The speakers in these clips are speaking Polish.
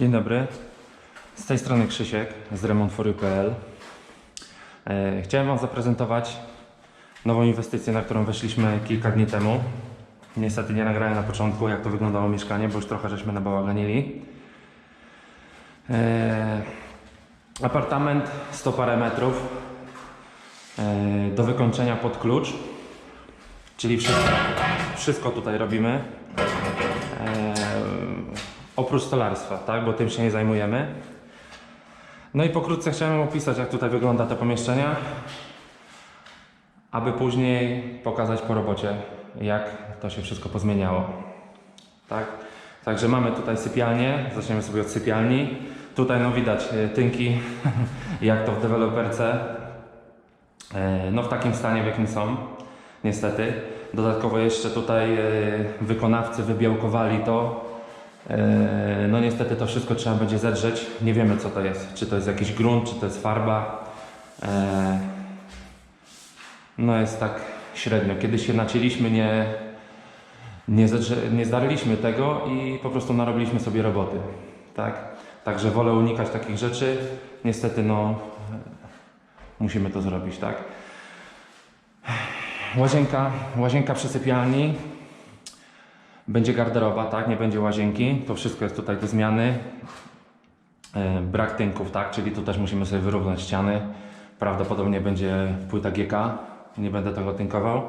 Dzień dobry. Z tej strony Krzysiek z remontfory.pl. E, Chciałem Wam zaprezentować nową inwestycję, na którą weszliśmy kilka dni temu. Niestety nie nagrałem na początku, jak to wyglądało mieszkanie, bo już trochę żeśmy nabałaganili. E, Apartament 100 parę metrów e, do wykończenia pod klucz, czyli wszystko, wszystko tutaj robimy. Oprócz stolarstwa, tak, bo tym się nie zajmujemy. No i pokrótce chciałem opisać, jak tutaj wygląda te pomieszczenia, aby później pokazać po robocie, jak to się wszystko pozmieniało. Tak? Także mamy tutaj sypialnię, zaczniemy sobie od sypialni. Tutaj no widać e, tynki, jak to w deweloperce. E, No w takim stanie, w jakim są, niestety. Dodatkowo jeszcze tutaj e, wykonawcy wybiałkowali to. E, No niestety to wszystko trzeba będzie zedrzeć. Nie wiemy co to jest. Czy to jest jakiś grunt, czy to jest farba. E, No jest tak średnio. Kiedyś się nacięliśmy, nie, nie, nie zdarliśmy tego i po prostu narobiliśmy sobie roboty. Tak? Także wolę unikać takich rzeczy. Niestety no musimy to zrobić, tak? Łazienka, łazienka przy sypialni. Będzie garderoba, tak? Nie będzie łazienki. To wszystko jest tutaj do zmiany. E, Brak tynków, tak? Czyli tu też musimy sobie wyrównać ściany. Prawdopodobnie będzie płyta GK. Nie będę tego tynkował.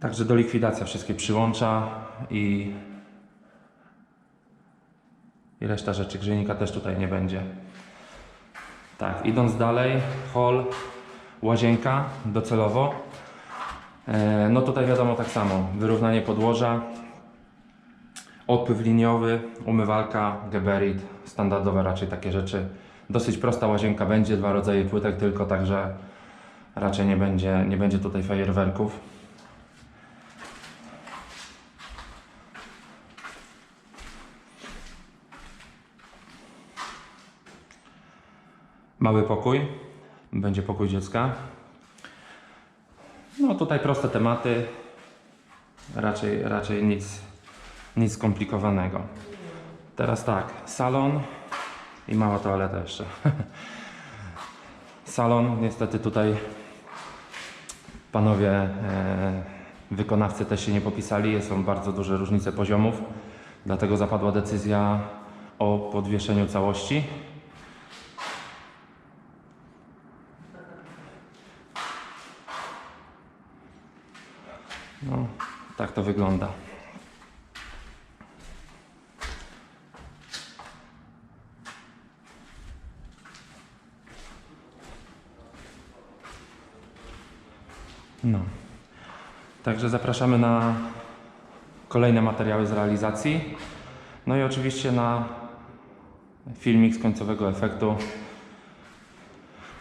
Także do likwidacja wszystkie przyłącza i, i reszta rzeczy. Grzejnika też tutaj nie będzie. Tak, idąc dalej, hall, łazienka docelowo. E, No tutaj wiadomo tak samo, wyrównanie podłoża, odpływ liniowy, umywalka, geberit, standardowe raczej takie rzeczy. Dosyć prosta łazienka będzie, dwa rodzaje płytek tylko, także raczej nie będzie, nie będzie tutaj fajerwerków. Mały pokój, będzie pokój dziecka. Tutaj proste tematy, raczej, raczej nic, nic skomplikowanego. Teraz tak, salon i mała toaleta jeszcze. salon, niestety tutaj panowie e, wykonawcy też się nie popisali, są bardzo duże różnice poziomów, dlatego zapadła decyzja o podwieszeniu całości. No, tak to wygląda. No. Także zapraszamy na kolejne materiały z realizacji. No i oczywiście na filmik z końcowego efektu.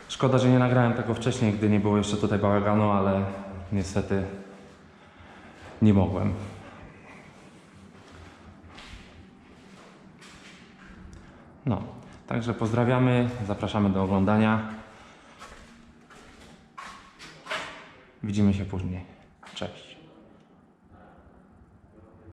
Szkoda, że nie nagrałem tego wcześniej, gdy nie było jeszcze tutaj bałaganu, ale niestety nie mogłem. No, także pozdrawiamy, zapraszamy do oglądania. Widzimy się później. Cześć.